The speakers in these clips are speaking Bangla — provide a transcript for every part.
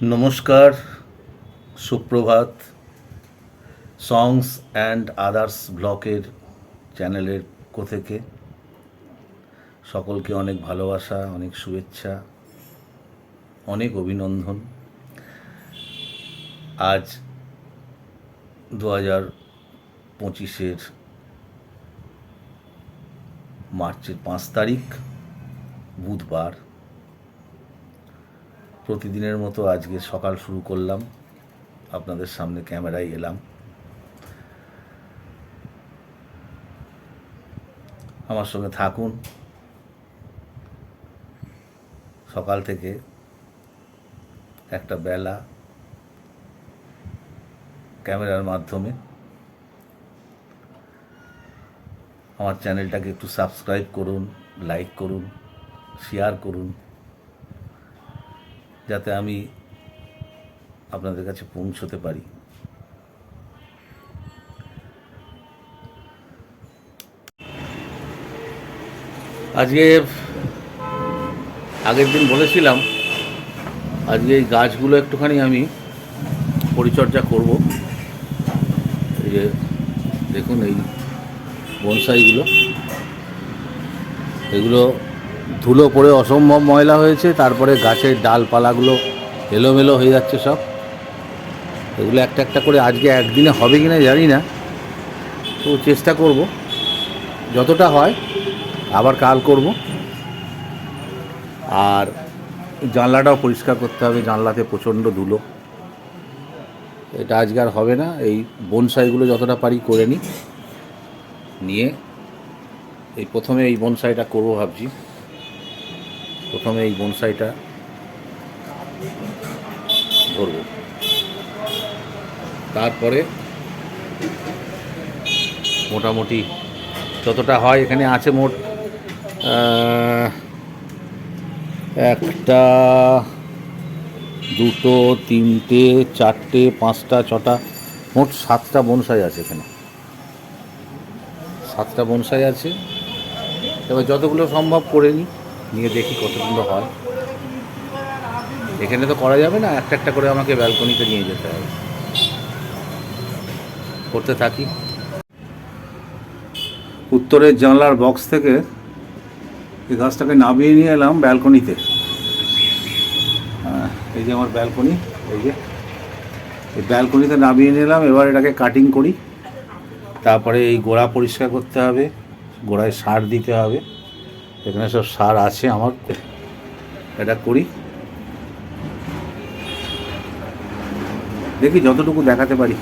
নমস্কার, সুপ্রভাত। সংস অ্যান্ড আদার্স ব্লকের চ্যানেলের পক্ষ থেকে সকলকে অনেক ভালোবাসা, অনেক শুভেচ্ছা, অনেক অভিনন্দন। আজ দু হাজার পঁচিশের মার্চের পাঁচ তারিখ, বুধবার। প্রতিদিনের মতো আজকে সকাল শুরু করলাম। আপনাদের সামনে ক্যামেরায় এলাম। আমার সঙ্গে থাকুন। সকাল থেকে একটা বেলা ক্যামেরার মাধ্যমে আমার চ্যানেলটাকে একটু সাবস্ক্রাইব করুন, লাইক করুন, শেয়ার করুন। যাতে আমি আপনাদের কাছে পৌঁছতে পারি। আজকে আগের দিন বলেছিলাম, আজকে এই গাছগুলো একটুখানি আমি পরিচর্যা করব। এই যে দেখুন এই বনসাইগুলো, এগুলো ধুলো পড়ে অসম্ভব ময়লা হয়েছে, তারপরে গাছের ডালপালাগুলো এলোমেলো হয়ে যাচ্ছে সব। এগুলো একটা একটা করে আজকে একদিনে হবে কি না জানি না। তো চেষ্টা করব, যতটা হয় আবার কাল করব। আর জানলাটাও পরিষ্কার করতে হবে, জানলাতে প্রচণ্ড ধুলো। এটা আজকে আর হবে না, এই বনসাইগুলো যতটা পারি করে নিই। নিয়ে এই প্রথমে এই বনসাইটা করব ভাবছি। প্রথমে এই বনসাইটা ধরব। তারপরে মোটামুটি যতটা হয় এখানে আছে মোট একটা, দুটো, তিনটে, চারটে, পাঁচটা, ছটা, মোট সাতটা বনসাই আছে এখানে। সাতটা বনসাই আছে। এবার যতগুলো সম্ভব করে নিই। নিয়ে দেখি কতগুলো হয়। এখানে তো করা যাবে না, একটা একটা করে আমাকে ব্যালকনিতে নিয়ে যেতে হবে। করতে থাকি। উত্তরের জানলার বক্স থেকে এই গাছটাকে নামিয়ে নিয়ে এলাম ব্যালকনিতে। এই যে আমার ব্যালকনি, এই যে। এই ব্যালকনিতে নামিয়ে নিলাম এবার এটাকে কাটিং করি। তারপরে এই গোড়া পরিষ্কার করতে হবে, গোড়ায় সার দিতে হবে। এখানে সব সার আছে আমার। এটা করি। দেখি যতটুকু দেখাতে পারি।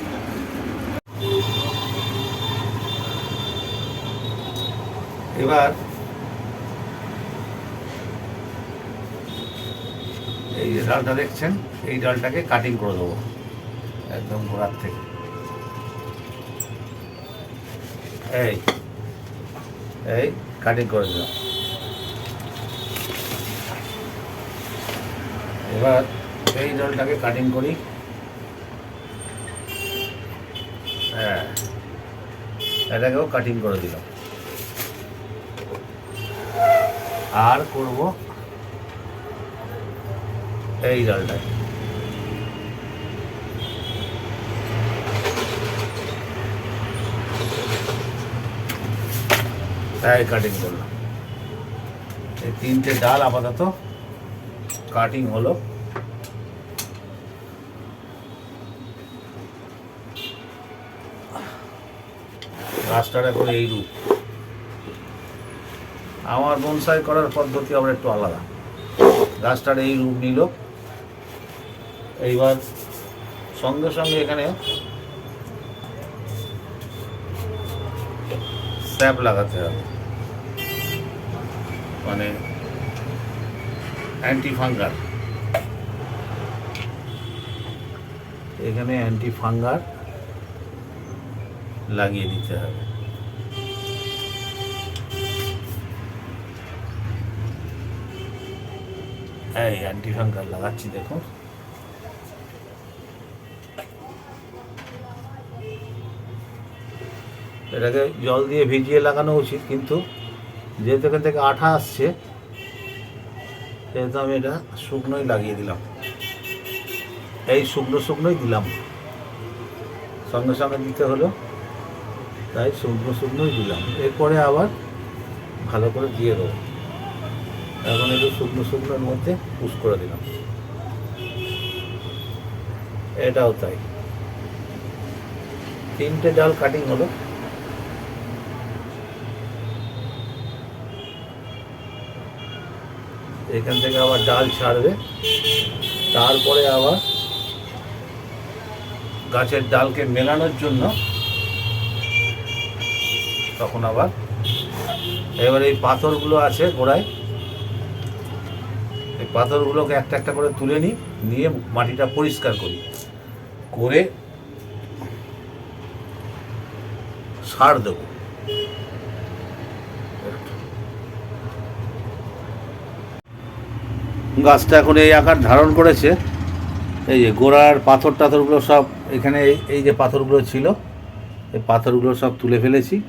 এবার এই যে ডালটা দেখছেন, এই ডালটাকে কাটিং করে দেবো, একদম গোড়ার থেকে। এই এই কাটিং করে দিলাম। এবার এই জলটাকে কাটিং করি। হ্যাঁ এটাকেও কাটিং করে দিলাম। আর করব এই জলটাকে তাই কাটিং করলাম। এই তিনটে ডাল আপাতত কাটিং হলো। গাছটার এখন এই রূপ। আমার বনসাই করার পদ্ধতি আবার একটু আলাদা। গাছটার এই রূপ নিল। এইবার সঙ্গে সঙ্গে এখানে স্যাপ লাগাতে হবে। মানে অ্যান্টি ফাঙ্গার এখানে অ্যান্টি ফাঙ্গার লাগিয়ে দিতে হবে। এই অ্যান্টি ফাঙ্গার লাগাচ্ছি দেখুন এটাকে জল দিয়ে ভিজিয়ে লাগানো উচিত, কিন্তু যেহেতু এখান থেকে আঠা আসছে সেহেতু আমি এটা শুকনোই লাগিয়ে দিলাম। এই শুকনো শুকনোই দিলাম। সঙ্গে সঙ্গে দিতে হলো, তাই শুকনো শুকনোই দিলাম। এরপরে আবার ভালো করে দিয়ে দেবো। এখন একটু শুকনো শুকনোর মধ্যে পুশ করে দিলাম। এটাও তাই। তিনটে ডাল কাটিং হলো। এখান থেকে আবার ডাল ছাড়বে। তারপরে আবার গাছের ডালকে মেলানোর জন্য তখন আবার এবার এই পাথরগুলো আছে গোড়ায়। এই পাথরগুলোকে একটা একটা করে তুলে নিই, নিয়ে মাটিটা পরিষ্কার করি। করে সার দেবো। গাছটা এখন এই আকার ধারণ করেছে। এই যে গোড়ার পাথর টাথরগুলো সব এখানে এই- যে পাথরগুলো ছিল, এই পাথরগুলো সব তুলে ফেলেছি।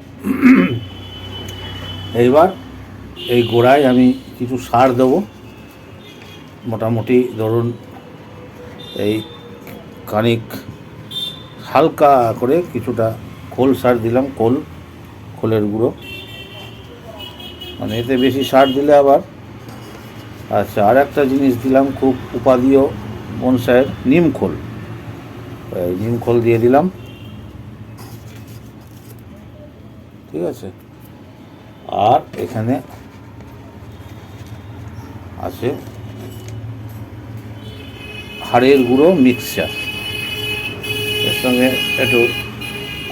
এইবার এই গোড়ায় আমি কিছু সার দেবো। মোটামুটি ধরুন এই খানিক হালকা করে কিছুটা খোল সার দিলাম, খোল, খোলের গুঁড়ো। মানে এতে বেশি সার দিলে আবার আচ্ছা আর একটা জিনিস দিলাম খুব উপাদীয় বনসাইয়ের নিম খোল। এই দিয়ে দিলাম। ঠিক আছে? আর এখানে আছে হাড়ের গুঁড়ো মিক্সচার। এর সঙ্গে একটু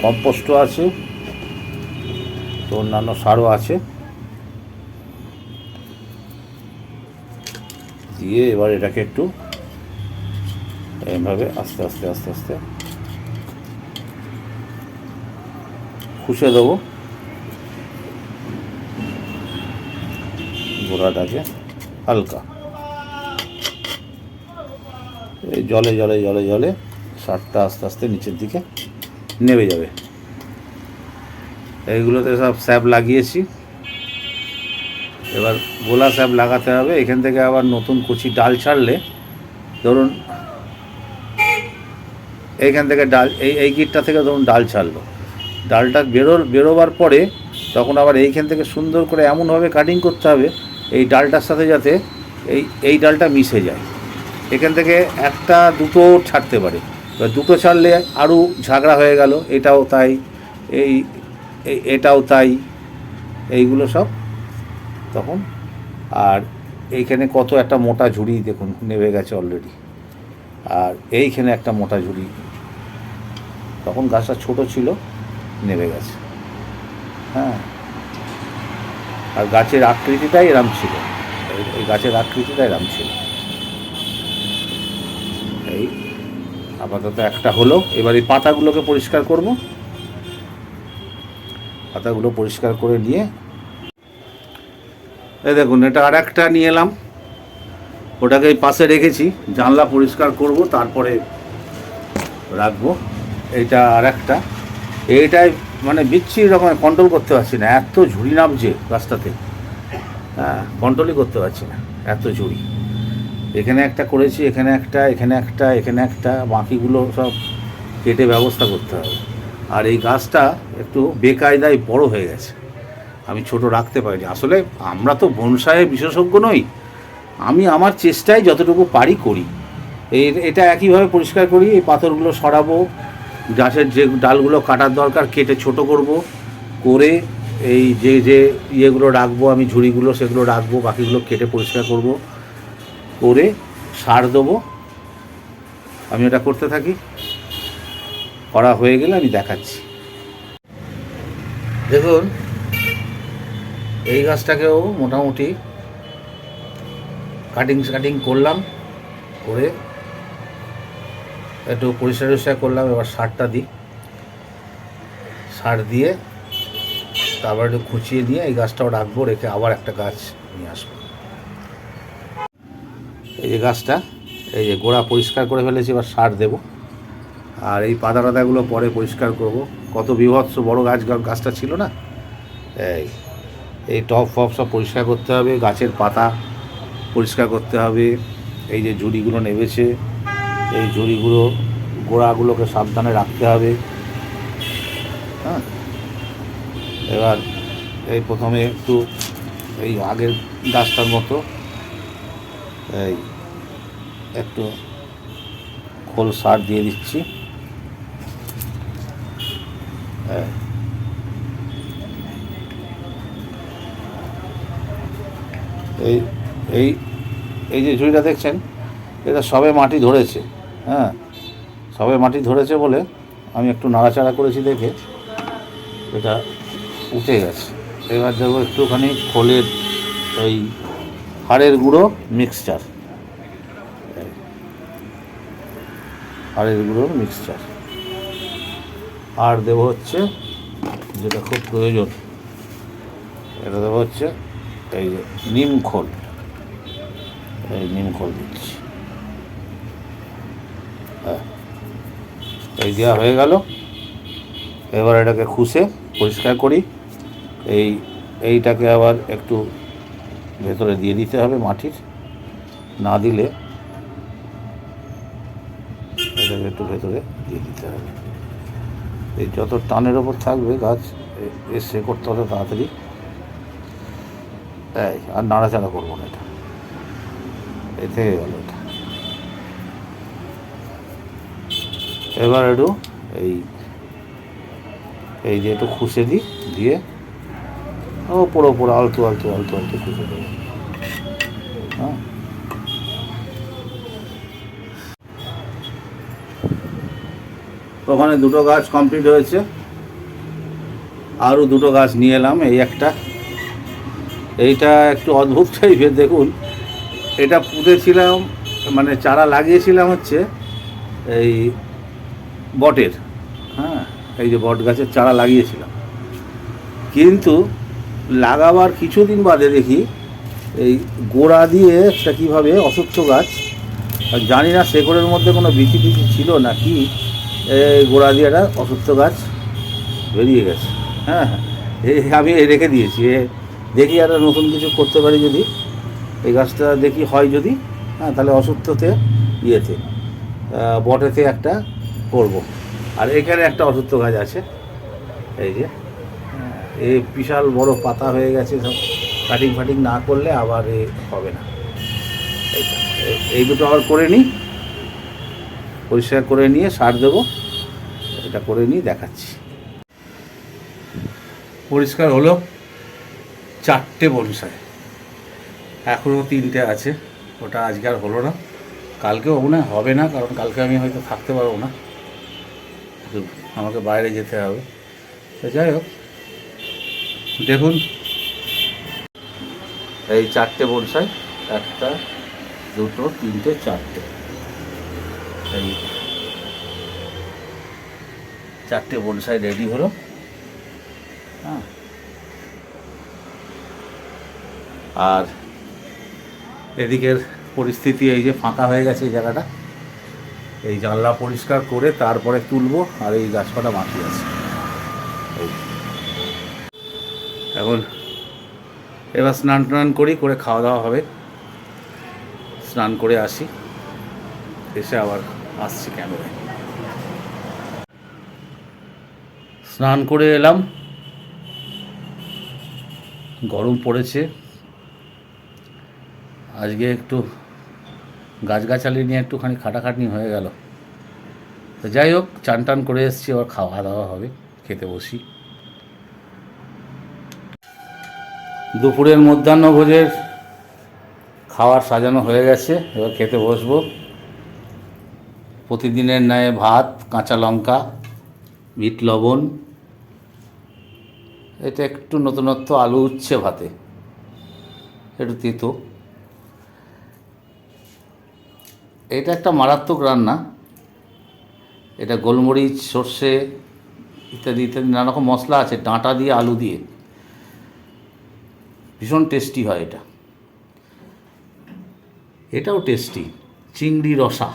কম্পোস্টও আছে। তো অন্যান্য সারও আছে। দিয়ে এবার এটাকে একটু এইভাবে আস্তে আস্তে আস্তে আস্তে খুশে দেবো গোড়াটাকে হালকা। এই জলে জলে জলে জলে সারটা আস্তে আস্তে নিচের দিকে নেমে যাবে। এইগুলোতে সব স্যাপ লাগিয়েছি। এবার গোলা স্যাপ লাগাতে হবে। এখান থেকে আবার নতুন কুচি ডাল ছাড়লে, ধরুন এইখান থেকে ডাল, এই এই গিটটা থেকে ধরুন ডাল ছাড়লো। ডালটা বেরোর, বেরোবার পরে তখন আবার এইখান থেকে সুন্দর করে এমনভাবে কাটিং করতে হবে, এই ডালটার সাথে যাতে এই এই ডালটা মিশে যায়। এখান থেকে একটা, দুটো ছাড়তে পারে। এবার দুটো ছাড়লে আরও ঝাগড়া হয়ে গেল, এটাও তাই, এই- এটাও তাই, এইগুলো সব তখন। আর এইখানে কত একটা মোটা ঝুড়ি দেখুন নেমে গেছে অলরেডি আর এইখানে একটা মোটা ঝুড়ি। তখন গাছটা ছোট ছিল নেমে গেছে। হ্যাঁ। আর গাছের আকৃতিটাই এরম ছিল। এই- গাছের আকৃতিটাই এরম ছিল। এই আপাতত একটা হলো। এবার এই পাতাগুলোকে পরিষ্কার করব। পাতাগুলো পরিষ্কার করে নিয়ে এই দেখুন, এটা আর একটা নিয়ে এলাম। ওটাকে পাশে রেখেছি, জানলা পরিষ্কার করব, তারপরে রাখব। এইটা আর একটা এইটাই মানে বিচ্ছিরি রকমের কন্ট্রোল করতে পারছি না, এত ঝুড়ি নামছে গাছটাতে হ্যাঁ কন্ট্রোলই করতে পারছি না, এত ঝুড়ি। এখানে একটা করেছি, এখানে একটা এখানে একটা এখানে একটা, বাকিগুলো সব কেটে ব্যবস্থা করতে হবে। আর এই গাছটা একটু বেকায়দায় বড় হয়ে গেছে। আমি ছোট রাখতে পারিনি। আসলে আমরা তো বনসাইয়ের বিশেষজ্ঞ নই। আমি আমার চেষ্টায় যতটুকু পারি করি। এটা একইভাবে পরিষ্কার করি, এই পাথরগুলো সরাবো, গাছের যে ডালগুলো কাটার দরকার কেটে ছোট করব, করে এই যে যে ইয়েগুলো রাখব, আমি ঝুড়িগুলো সেগুলো রাখব, বাকিগুলো কেটে পরিষ্কার করব, করে সার দেবো। আমি এটা করতে থাকি। করা হয়ে গেলে আমি দেখাচ্ছি। দেখুন এই গাছটাকেও মোটামুটি কাটিং কাটিং করলাম, করে একটু পরিষ্কার, টরিষ্কার করলাম, এবার সারটা দিই। সার দিয়ে তারপর একটু খুঁচিয়ে দিয়ে এই গাছটাও রাখব, রেখে আবার একটা গাছ নিয়ে আসব। এই যে গাছটা, এই যে গোড়া পরিষ্কার করে ফেলেছি, এবার সার দেব। আর এই পাতা টাতাগুলো পরে পরিষ্কার করব। কত বিভৎস বড় গাছ, গাছটা ছিল না? এই এই টপ ফপ সব পরিষ্কার করতে হবে, গাছের পাতা পরিষ্কার করতে হবে, এই যে ঝুড়িগুলো নেমেছে, এই জড়িগুলো গোড়াগুলোকে সাবধানে রাখতে হবে। হ্যাঁ? এবার এই প্রথমে একটু এই আগের গাছটার মতো এই একটু খোল সার দিয়ে দিচ্ছি। হ্যাঁ। এই এই এই যে ঝুড়িটা দেখছেন, এটা সবে মাটি ধরেছে হ্যাঁ? সবে মাটি ধরেছে বলে আমি একটু নাড়াচাড়া করেছি দেখে, এটা উঠে গেছে। এবার দেবো একটুখানি খোলের ওই হাড়ের গুঁড়ো মিক্সচার হাড়ের গুঁড়োর মিক্সচার আর দেবো হচ্ছে যেটা খুব প্রয়োজন, এটা দেবো হচ্ছে এই যে নিম খোল, এই নিম খোল দিচ্ছি। হ্যাঁ এই দেওয়া হয়ে গেল। এবার এটাকে খুশে পরিষ্কার করি। এই, এইটাকে আবার একটু ভেতরে দিয়ে দিতে হবে মাটির। না দিলে এটাকে একটু ভেতরে দিয়ে দিতে হবে। এই যত টানের ওপর থাকবে গাছ, এ- এর শেকড় তত তাড়াতাড়ি এই, আর নাড়াচাড়া করব না এটা। এ থেকে গেল এটা। এবার একটু এই এই যে একটু খুশে দিই, দিয়ে ও পুরো পুরো আলতু আলতু আলতু আলতু খুশে দেবো। হ্যাঁ। ওখানে দুটো গাছ কমপ্লিট হয়েছে। আরও দুটো গাছ নিয়ে এলাম, এই একটা। এইটা একটু অদ্ভুত টাইপের দেখুন। এটা পুঁতেছিলাম মানে চারা লাগিয়েছিলাম হচ্ছে এই বটের হ্যাঁ এই যে বট গাছের চারা লাগিয়েছিলাম। কিন্তু লাগাবার কিছুদিন বাদে দেখি এই গোড়া দিয়ে সেটা কীভাবে অসুস্থ গাছ জানি না শেকড়ের মধ্যে কোনো বিচি টিচি ছিল না কি গোড়া দিয়ে একটা অসুস্থ গাছ বেরিয়ে গেছে। হ্যাঁ আমি রেখে দিয়েছি দেখি একটা নতুন কিছু করতে পারি যদি। এই গাছটা দেখি হয় যদি হ্যাঁ তাহলে অসুস্থতে ইয়েতে বটেতে একটা করব। আর এখানে একটা অসুস্থ গাছ আছে, এই যে, এ বিশাল বড় পাতা হয়ে গেছে সব। কাটিং ফাটিং না করলে আবার এ হবে না। এই দুটো আবার করে নিই, পরিষ্কার করে নিয়ে সার দেবো, এটা করে নিয়ে দেখাচ্ছি। পরিষ্কার হলো। চারটে বনসাই। এখনও তিনটে আছে। ওটা আজকে আর হলো না। কালকেও মনে হবে না, কারণ কালকে আমি হয়তো থাকতে পারব না। আমাকে বাইরে যেতে হবে। তো যাই হোক, দেখুন। এই চারটে বনসাই, একটা, দুটো, তিনটে, চারটে। এই চারটে বনসাই রেডি হলো। হ্যাঁ। আর এদিকের পরিস্থিতি এই যে ফাঁকা হয়ে গেছে এই জায়গাটা। এই জানলা পরিষ্কার করে তারপরে তুলবো আর এই গাছপালা বাকি আছে। এখন এবার স্নান টান করি, করে খাওয়া দাওয়া হবে। স্নান করে আসি। এসে আবার আসছি ক্যামেরায়। স্নান করে এলাম। গরম পড়েছে। আজকে একটু গাছগাছালি নিয়ে একটুখানি খাটাখাটনি হয়ে গেল। তো যাই হোক, চান টান করে এসেছি, আবার খাওয়া দাওয়া হবে, খেতে বসি। দুপুরের মধ্যাহ্ন ভোজের খাবার সাজানো হয়ে গেছে, এবার খেতে বসবো। প্রতিদিনের ন্যায় ভাত, কাঁচা লঙ্কা, বিট লবণ, এটা একটু নতুনত্ব আলু উচ্ছে ভাতে, একটু তিতো। এটা একটা মারাত্মক রান্না। এটা গোলমরিচ, সর্ষে ইত্যাদি ইত্যাদি, নানা রকম মশলা আছে, ডাঁটা দিয়ে, আলু দিয়ে। ভীষণ টেস্টি হয় এটা। এটাও টেস্টি, চিংড়ি রসা।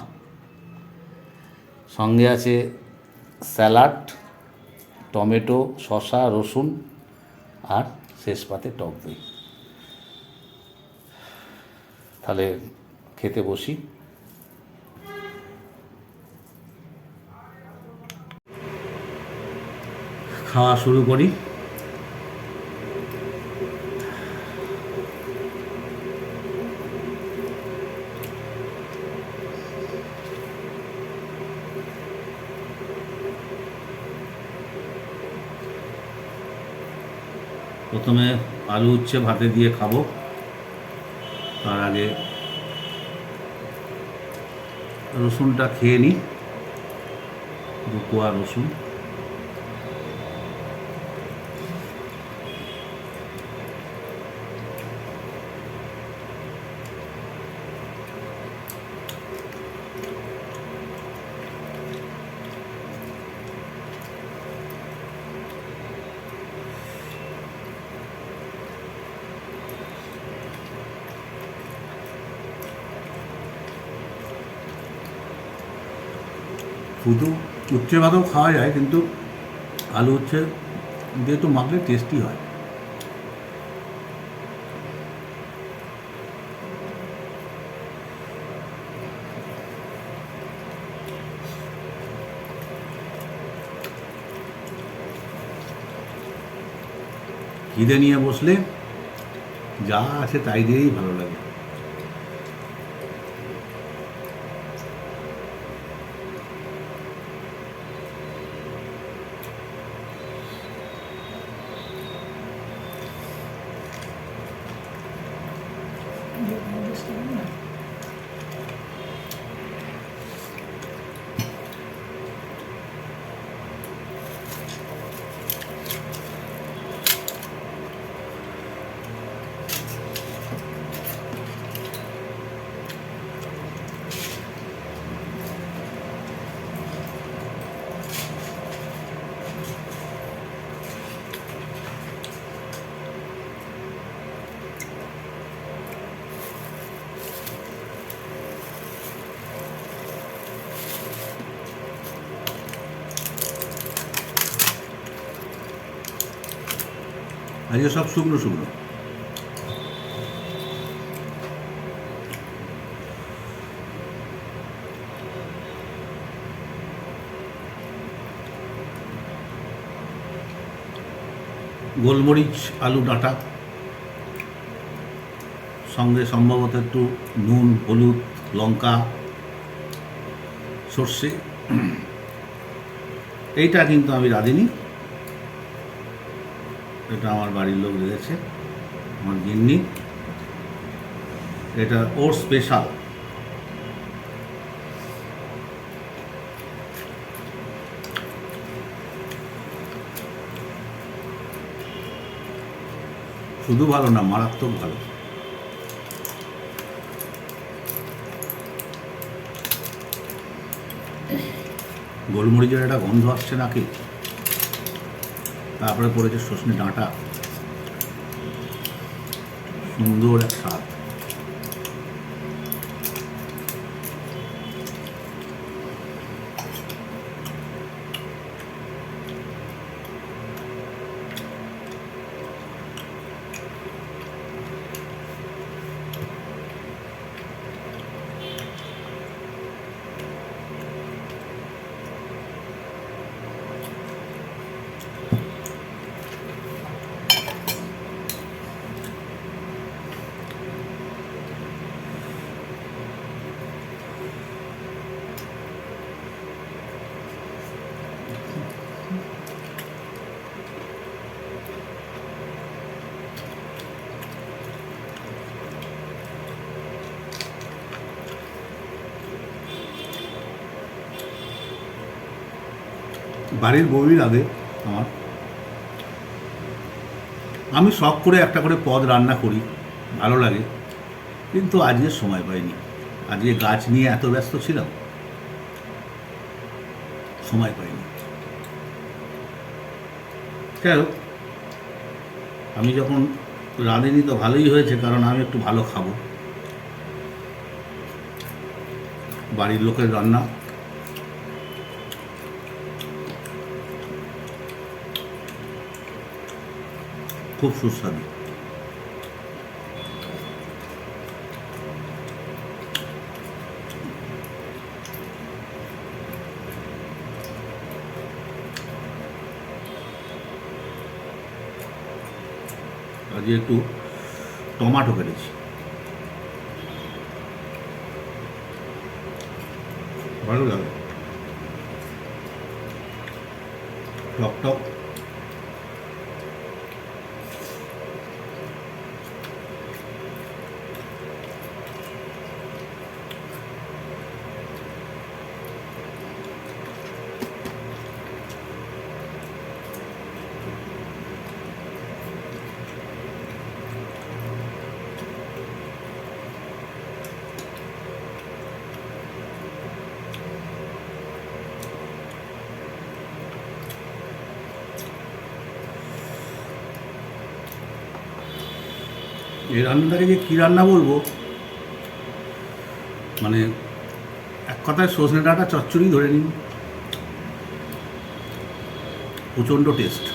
সঙ্গে আছে স্যালাড, টমেটো, শসা, রসুন আর শেষ পাতে টক দই। তাহলে খেতে বসি। খাওয়া শুরু করি। প্রথমে আলু উচ্ছে ভাতে দিয়ে খাব। তার আগে রসুনটা খেয়ে নিই দু কোয়া রসুন। শুধু উচ্ছে ভাতেও খাওয়া যায়, কিন্তু আলু উচ্ছে দিয়ে তো মাখলে টেস্টি হয়। খিদে নিয়ে বসলে যা আছে তাই দিয়েই ভালো লাগে। আজকে সব শুকনো শুকনো। গোলমরিচ, আলু, ডাঁটা। সঙ্গে সম্ভবত একটু নুন, হলুদ, লঙ্কা, সর্ষে। এইটা কিন্তু আমি রাঁধিনি। এটা আমার বাড়ির লোক রেখেছে, আমার গিন্নি। এটা ওর স্পেশাল শুধু ভালো না, মারাত্মক ভালো। গোলমরিচের একটা গন্ধ আসছে নাকি? তারপরে পড়েছে সর্ষে ডাঁটা। সুন্দর এক স্বাদ। বাড়ির বউই লাগে আমার। আমি শখ করে একটা করে পদ রান্না করি, ভালো লাগে, কিন্তু আজকে সময় পাইনি। আজকে গাছ নিয়ে এত ব্যস্ত ছিলাম, সময় পাইনি। হোক, আমি যখন রাঁধিনি তো ভালোই হয়েছে, কারণ আমি একটু ভালো খাব। বাড়ির লোকের রান্না খুব সুস্বাদু। আজকে একটু টমাটো কেটেছি। ভালো লাগে। টক টক এই রান্নাটাকে যে কী রান্না বলব? মানে এক কথায় সজনে ডাঁটা চচ্চড়ি ধরে নিন। প্রচণ্ড টেস্ট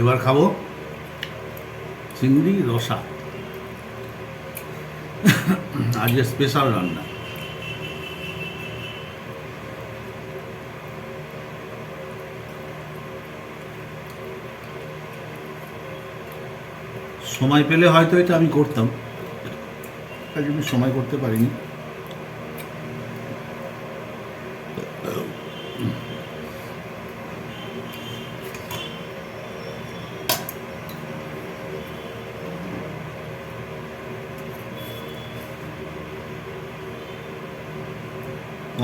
এবার খাব চিংড়ি রসা। আজকে স্পেশাল রান্না। সময় পেলে হয়তো এটা আমি করতাম আজ আমি সময় করতে পারিনি।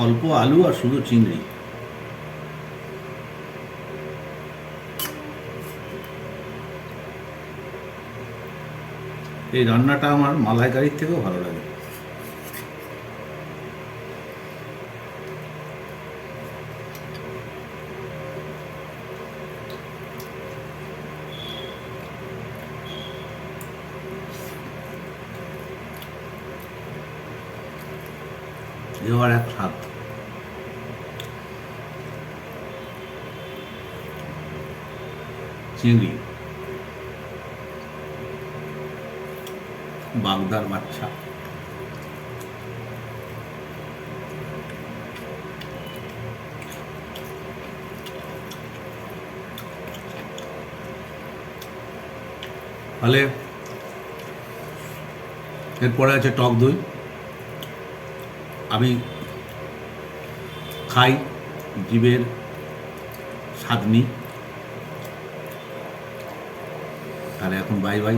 অল্প আলু আর শুধু চিংড়ি। এই রান্নাটা আমার মালাইকারির থেকেও ভালো লাগে। এবার এক স্বাদ। চিংড়ি। বাগদার বাচ্চা। তাহলে এরপরে আছে টক দই। আমি খাই জীবের স্বাদ নিই তাহলে এখন বাই বাই